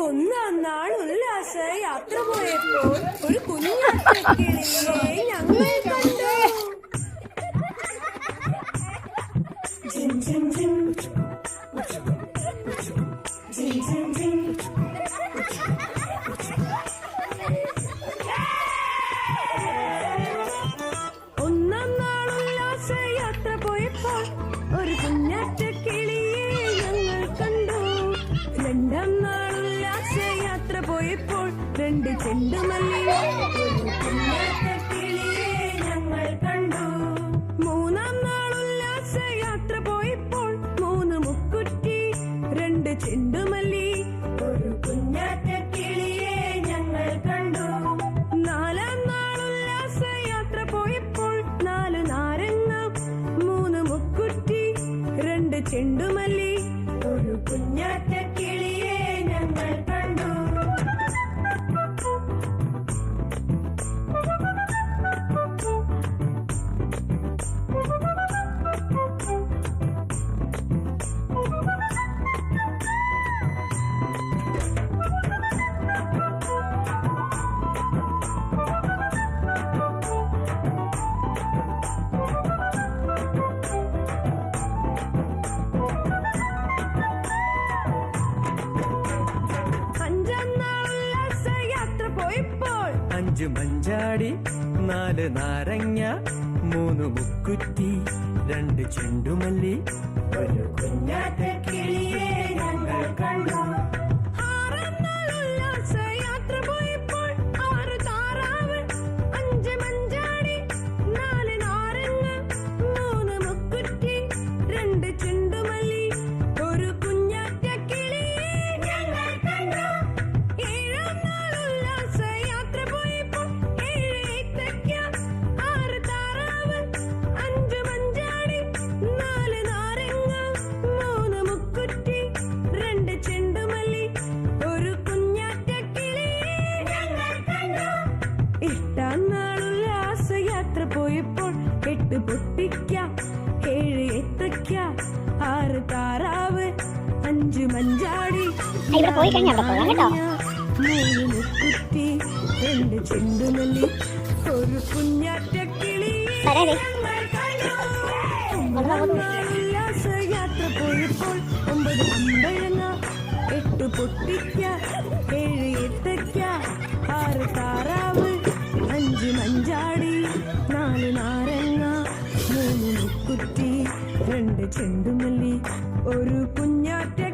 ഒന്നാം നാൾ ഉല്ലാസ യാത്ര പോയപ്പോൾ ഒരു കുഞ്ഞാക്കിളിയെ ഞങ്ങൾ കണ്ടു. ഒന്നാം നാൾ ഉല്ലാസ യാത്ര പോയപ്പോൾ ഒരു കുഞ്ഞാറ്റ രണ്ട് ചെണ്ടുമല്ലി ഒരു കിളിയെ ഞങ്ങൾ കണ്ടു. മൂന്നാം നാൾ യാത്ര പോയപ്പോൾ മൂന്ന് മുക്കുറ്റി രണ്ട് ചെണ്ടുമല്ലി ഒരു കുഞ്ഞാറ്റ കിളിയെ ഞങ്ങൾ കണ്ടു. നാലാം നാൾ യാത്ര പോയപ്പോൾ നാല് നാരങ്ങ മൂന്ന് മുക്കുറ്റി രണ്ട് ചെണ്ടുമല്ലി ഒരു കുഞ്ഞാറ്റ അഞ്ചു മഞ്ചാടി നാല് നാരങ്ങ മൂന്ന് മുക്കുറ്റി രണ്ട് ചെണ്ടുമല്ലി. ഒരു കുഞ്ഞാറ്റ കിളിയെ ഞങ്ങൾ കണ്ടു. പോയപ്പോൾ എട്ട് പൊട്ടിക്ക ഏഴ് എത്തക്ക ആറ് താറാവ് അഞ്ച് മഞ്ചാടി. മൂന്ന് മുക്കുത്തി രണ്ട് ചെണ്ടുമല്ലി ഒരു കുഞ്ഞാറ്റ കിളി വരാതെ. ഞങ്ങൾ കണ്ടു. ഒമ്പതാം നാൾ ഉല്ലാസ യാത്ര പോയപ്പോൾ ഒമ്പത് അമ്പഴങ്ങ എട്ട് പൊട്ടിക്ക ചെണ്ടുമല്ലി ഒരു കുഞ്ഞാറ്റ